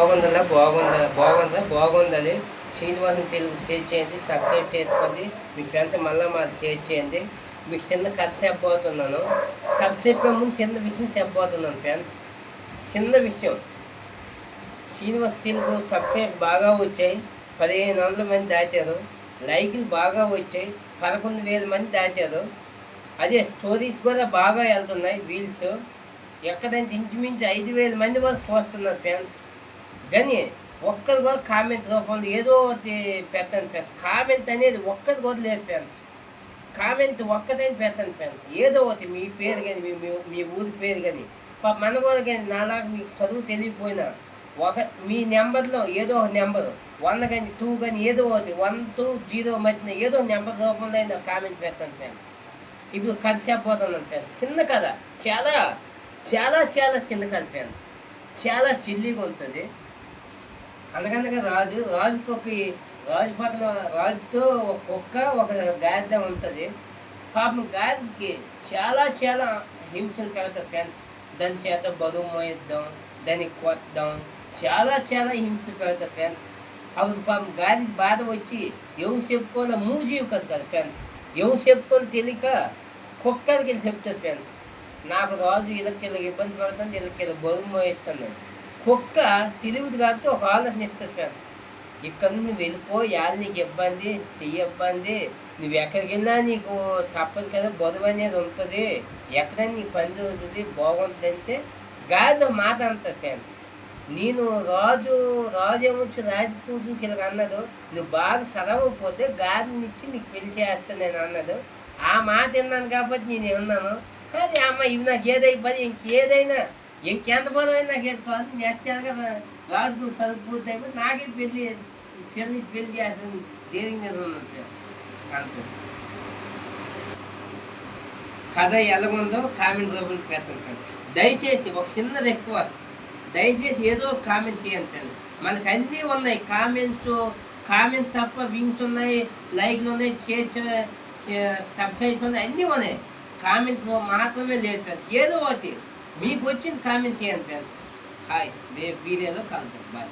బాగుందా బాగుందా బాగుందా బాగుందని శ్రీనివాసం తెలుగు స్టేజ్ చేయండి సబ్స్క్రైబ్ చేసుకోండి మీ ఫ్రెండ్స్ మళ్ళీ మాకు స్టేజ్ చేయండి మీకు చిన్న కథ చెప్పబోతున్నాను. కథ చెప్పే ముందు చిన్న విషయం చెప్పబోతున్నాను ఫ్రెండ్స్ చిన్న విషయం. శ్రీనివాస తెలుగు సబ్స్క్రైబ్ బాగా వచ్చాయి. పదిహేను వందల మంది దాటారు. లైకులు బాగా వచ్చాయి. పదకొండు వేల మంది దాటారు. అదే స్టోరీస్ కూడా బాగా వెళ్తున్నాయి. వీల్స్ ఎక్కడంటే ఇంచుమించు ఐదు వేల మంది వరకు చూస్తున్నారు ఫ్రెండ్స్. కానీ ఒక్కరి కూడా కామెంట్ రూపంలో ఏదో ఒకటి పెట్టండి ఫ్రెండ్స్. కామెంట్ అనేది ఒక్కరి కూడా లేదు ఫ్రెండ్స్. కామెంట్ ఒక్కదని పెట్టండి ఫ్రెండ్స్. ఏదో ఒకటి మీ పేరు కానీ మీ మీ- ఊరి పేరు కానీ మన కూడా కానీ నాలాగా మీకు చదువు తెలియకపోయినా ఒక మీ నెంబర్లో ఏదో ఒక నెంబర్ వన్ కానీ టూ కానీ ఏదో ఒకటి వన్ టూ జీరో మధ్యన ఏదో నెంబర్ రూపంలో అయినా కామెంట్ పెట్టండి ఫ్రెండ్స్. ఇప్పుడు కథ చెప్పబోతున్నాను ఫ్రెండ్స్. చిన్న కథ. చాలా చాలా చాలా చిన్న కథ ఫ్రెండ్స్. చాలా చిల్లీగా ఉంటుంది. అనగనగా రాజు రాజుకి ఒక రాజు పక్కన రాజుతో ఒక కుక్క ఒక గాడిద ఉంటుంది. పాపం గాడిదకి చాలా చాలా హింసలు పెడతారు ఫ్రెండ్స్. దాని చేత బరువు మోయిద్దాం దాన్ని కొట్టడం చాలా చాలా హింసలు పెడతారు ఫ్రెండ్స్. అప్పుడు పాపం గాడికి బాధ వచ్చి ఎవరు చెప్పుకోవాలో మూజీవి కదా కదా ఫ్రెండ్స్. ఎవరు చెప్పుకోవాలి తెలియక కుక్కలకి వెళ్ళి చెప్తారు ఫ్రెండ్స్. నాకు రాజు ఇళ్ళకి ఇబ్బంది పడుతుంది ఇళ్ళకి బరువు మోయిస్తాను కుక్క తెలివిది కాబట్టి ఒక ఆలోచన ఇస్తుంది ఫ్రెండ్స్ ఇక్కడ నువ్వు వెళ్ళిపో యాది నీకు ఇబ్బంది చెయ్యి ఇబ్బంది నువ్వు ఎక్కడికి వెళ్ళినా నీకు తప్పదు కదా బరువు అనేది ఉంటుంది. ఎక్కడైనా నీకు పని జరుగుతుంది బాగుంటుంది అంటే గాలిలో మాట అంటారు ఫ్రెండ్స్ నేను రాజు రాజు ఏమొచ్చి రాజు ఇలా అన్నది నువ్వు బాగా చదవకపోతే గాలినిచ్చి నీకు పెళ్ళి చేస్తాను నేను అన్నాడు. ఆ మాట విన్నాను కాబట్టి నేను ఉన్నాను కానీ అమ్మ ఇవి నాకు ఏదైపోయి ఇంకేదైనా ఇంకెంత బలమైనా నాకు ఏది కాదు. కదా రాజుకు చదువు పూర్తి అయిపోయి నాకే పెళ్ళి పెళ్ళి పెళ్ళి చేస్తాను. దేని మీద ఉన్నాను అంతే. కథ ఎలాగుందో కామెంట్ రూపంలో పెట్టండి దయచేసి ఒక చిన్న రిక్వెస్ట్. దయచేసి ఏదో ఒక కామెంట్ చేయండి సార్. మనకు అన్నీ ఉన్నాయి. కామెంట్స్ కామెంట్స్ తప్ప వింగ్స్ ఉన్నాయి లైక్లు ఉన్నాయి చేర్చ సబ్స్క్రైబ్స్ ఉన్నాయి అన్నీ ఉన్నాయి. కామెంట్స్ మాత్రమే లేదు ఫ్రెండ్స్ ఏదో ఒకటి. మీకు వచ్చిన కామెంట్ చేయండి ఫ్రెండ్స్. హాయ్ రేపు వీడియోలో కలుద్దాం. బాయ్.